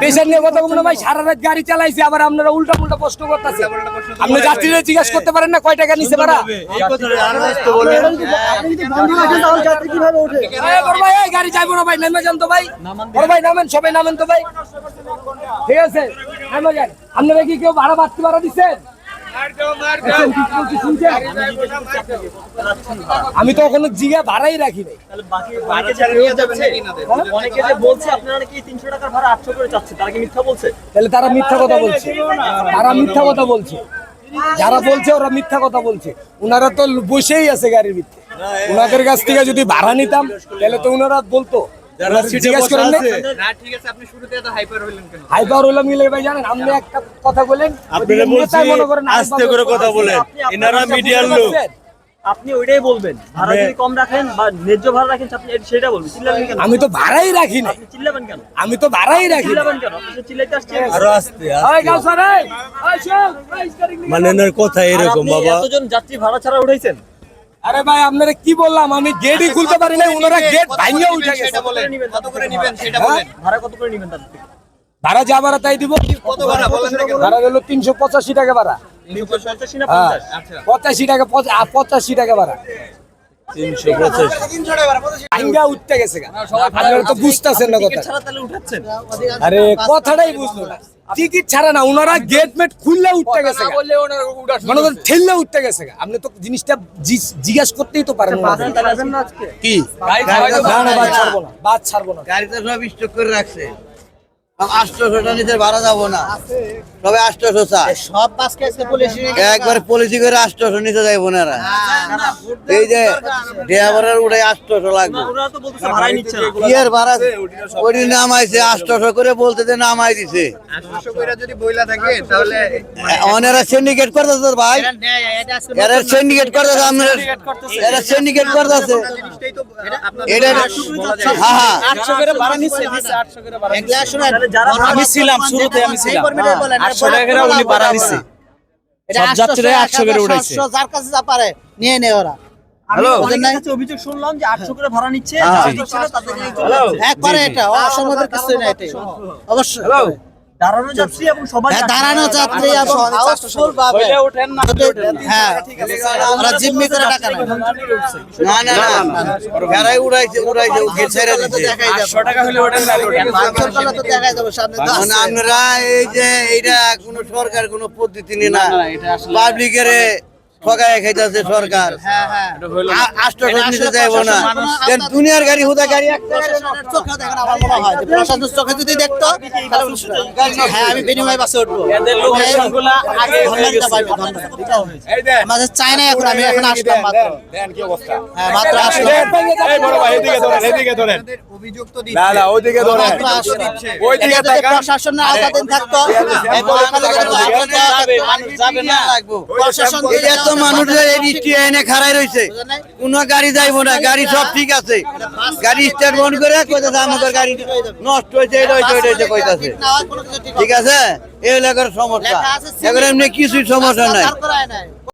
Patient নিয়ে কথা বলব না ভাই সারা রাত গাড়ি চালাইছে আবার আপনারা উল্টা উল্টা প্রশ্ন করতেছে আপনি যাত্রীরা জিজ্ঞেস করতে পারেন না কয় টাকা নিছে ভাড়া? এই বড় ভাই, এই গাড়ি যাইবো না ভাই নেমে যান তো ভাই। বড় ভাই নামেন সবাই নামেন তো ভাই। ঠিক আছে আপনারা কি কেউ ভাড়া বাড়তি ভাড়া দিচ্ছেন? আমি তো ওখানে জিগা ভাড়াই রাখি নাই। অনেকে যে নিয়ে যাচ্ছে, অনেকে যে বলছে আপনারা নাকি তিনশো টাকার ভাড়া আটশো করে চাচ্ছে তারা মিথ্যা তাহলে তারা মিথ্যা কথা বলছে। তারা মিথ্যা কথা বলছে। যারা বলছে ওরা মিথ্যা কথা বলছে। ওনারা তো বসেই আছে গাড়ির ভিতরে। ওনাদের কাছ থেকে যদি ভাড়া নিতাম তাহলে তো ওনারা বলতো। ওনারা জিজ্ঞাসা করেন না না ঠিক আছে আপনি শুরুতে এত হাইপার হইলেন কেন? হাইপার হলো মিলে ভাই জানেন? আপনি একটা কথা বলেন আপনারা বলছি মনে আস্তে করে কথা বলেন। এনারা মিডিয়ার লোক। আপনি ওইটাই বলবেন। ভাড়া যদি কম রাখেন বা ন্যায্য ভাড়া রাখেন আপনি সেটা বলবেন। চিল্লাবেন কেন? আমি তো ভাড়াই রাখি না। আপনি চিল্লাবেন কেন? আমি তো ভাড়াই রাখি চিল্লাবেন কেন? আপনি চিল্লাইতে আসছেন। আরও আস্তে ওই এই মানে এনার কথা এরকম আপনি বাবা। এতজন যাত্রী ভাড়া ছাড়া উঠাইছেন। আরে ভাই আপনারা কি বললাম? আমি গেটই খুলতে পারি না ওনারা গেট ভাঙিয়ে উঠে গেছে। সেটা বলেন। কত করে নেবেন সেটা বলেন। ভাড়া কত করে নেবেন তাদের থেকে? ভাড়া যা ভাড়া তাই দিব। ভাড়া? বলেন হলো তিনশো পঁচাশি টাকা ভাড়া। হ্যাঁ আচ্ছা। পঁচাশি টাকা পঁচাশি টাকা ভাড়া। কথা টিকিট ছাড়া আরে কথাটাই বুঝলো না। টিকিট ছাড়া না ওনারা গেট মেট খুললে উঠতে গেছে গা। মনে ঠেললে উঠতে গেছে আপনি তো জিনিসটা জিজ্ঞাসা করতেই তো পারেন। কি? না না বাদ ছাড়বো না বাদ ছাড়বো না। গাড়িতে সব স্টক করে রাখছে। আষ্টশোটা নিতে ভাড়া যাব না। সবাই আষ্টশো সব বাসকে আজকে পুলিশ একবার পলিসি করে আষ্টশো নিতে যাইবো না এই যে ড্রাইভারের উঠে লাগবে। কি আর ভাড়া? নামাইছে আষ্টশো করে বলতে যে নামাই দিছে। আটশো কইরা যদি বইলা থাকে তাহলে অনেরা সিন্ডিকেট করতেছে ভাই। এরা সিন্ডিকেট করতেছে আপনার এরা সিন্ডিকেট করতেছে। এটা হ্যাঁ হ্যাঁ। আটশো করে ভাড়া নিচ্ছে আমি ছিলাম শুরুতে আমি ছিলাম। আটশো টাকা উনি ভাড়া নিচ্ছে সব যাত্রীরা আটশো করে উঠাইছে। যার কাছে যা পারে নিয়ে নেয় ওরা। অভিযোগ শুনলাম যে আটশো করে ভাড়া নিচ্ছে। হ্যাঁ। করে এটা অসম্মতের কিছু নাই এতে অবশ্যই। দাঁড়ানো যাত্রী এবং সবাই হ্যাঁ দাঁড়ানো যাত্রী এবং হাউসফুল ভাবে হ্যাঁ ওরা জিম্মি করে টাকা না না না এরাই উড়াইছে উড়াইছে গেট ছেড়ে দিছে আটশো টাকা হলে ওঠেন না ওঠেন তো দেখাই যাবে সামনে মানে আছে। আপনারা এই যে এইটা কোনো সরকার কোন পদ্ধতি নেই না পাবলিকের ঠগায় খাইতেছে সরকার। হ্যাঁ হ্যাঁ। আষ্টশো নিতে যাইব না। দুনিয়ার গাড়ি হুদা গাড়ি চোখে দেখেন আমার মনে হয় যে চোখে যদি দেখতো হ্যাঁ আমি বিনিময় বাসে উঠবো। ধন্যবাদ আমাদের চাই না এখন আমি এখন আসলাম মাত্র। হ্যাঁ মাত্র আসলাম। অভিযোগ তো না না ওইদিকে ধরেন। ওইদিকে প্রশাসনের আওতাধীন থাকতো। এই বলাখালী যদি আপনাদের যাবে। না। প্রশাসন এত মানুষের এই দৃষ্টি এনে খাড়াই রয়েছে কোনো গাড়ি যাইবো না গাড়ি সব ঠিক আছে। গাড়ি স্টার্ট বন্ধ করে কইতাছে আমাদের গাড়ি নষ্ট হয়েছে এটা হয়েছে হয়েছে কইতাছে। ঠিক আছে? এই এলাকার সমস্যা। লেখা এমনি কিছুই সমস্যা নাই।